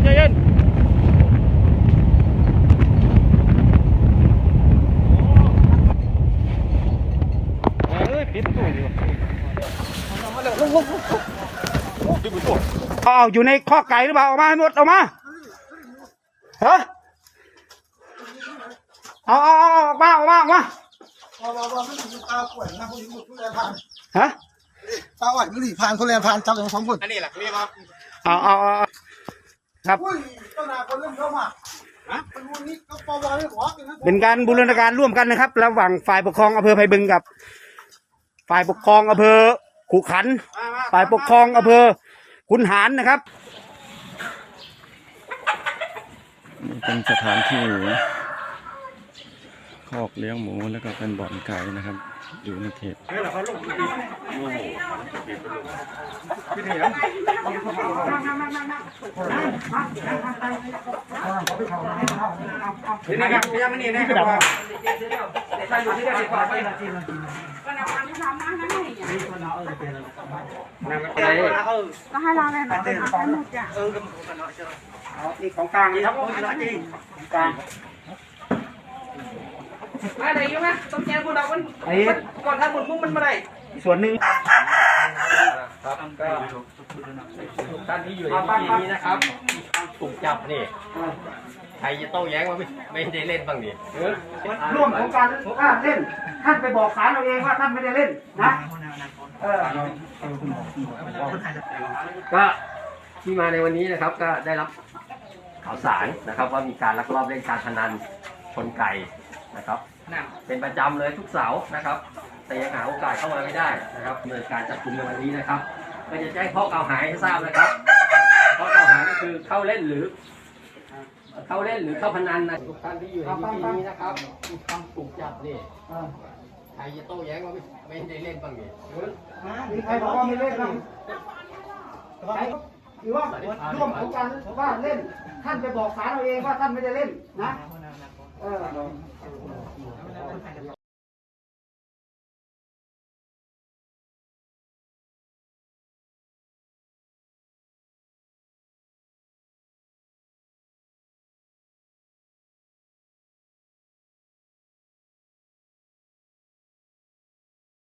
นใจเย็นอ้าวอยู่ในข้อไก่หรือเปล่าออกมาหมดออกมาฮะเอาเอาเอาออกมาออกมาออกมาฮะตาหวานก็หลีพานคนแรงพานจำอย่างสองคนอันนี้แหละเรียกว่าเอาเอา ครับ อุ้ยต้นนาคนเริ่มเข้ามาฮะเป็นวันนี้ก็ปวไม่หัวกันนะเป็นการบูรณาการร่วมกันนะครับ ระหว่างฝ่ายปกครองอำเภอไผ่บึงกับ ฝ่ายปกครองอำเภอขุขัน ฝ่ายปกครองอำเภอขุนหารนะครับนี่เป็นสถานที่ คอกเลี้ยงหมูแล้วก็เป็นบ่อนไก่นะครับ อยู่ในเขตนี่นะครับพยายามนี่นะครับก็ให้เราเลยนะเป็นอาหารหมดจ้ะนี่ของกลางนี่ครับของกลาง อะไรอยู่ไหมต้องแจ้งพวกเรามันไอ้ก่อนทำหมดมุ้งมันมาได้ส่วนหนึ่งครับก็ท่านที่อยู่ในที่นี้นะครับถูกจับนี่ใครจะโต้แย้งว่าไม่ไม่ได้เล่นบ้างนี่ร่วมของการท่านเล่น ท่านไปบอกศาลเราเองว่าท่านไม่ได้เล่นนะเออก็ที่มาในวันนี้นะครับก็ได้รับข่าวสารนะครับว่ามีการลักลอบเล่นการพนันชนไก่ นะครับ เป็นประจำเลยทุกเสาร์นะครับ แต่ยังหาโอกาสเข้ามาไม่ได้นะครับดำเนินการจับกุมในวันนี้นะครับ ก็จะแจ้งข้อกล่าวหาให้ทราบนะครับข้อกล่าวหาก็คือเข้าเล่นหรือ เข้าเล่นหรือเข้าพนันนะทุกท่านที่อยู่ในที่นี้นะครับถูกจับนี่ใครจะโต้แย้งว่าไม่ไม่ได้เล่นบ้างนี่มีใครบอกว่าไม่เล่นบ้างใครหรือว่าร่วมของการว่าเล่น ท่านไปบอกศาลเราเองว่าท่านไม่ได้เล่นนะ เออ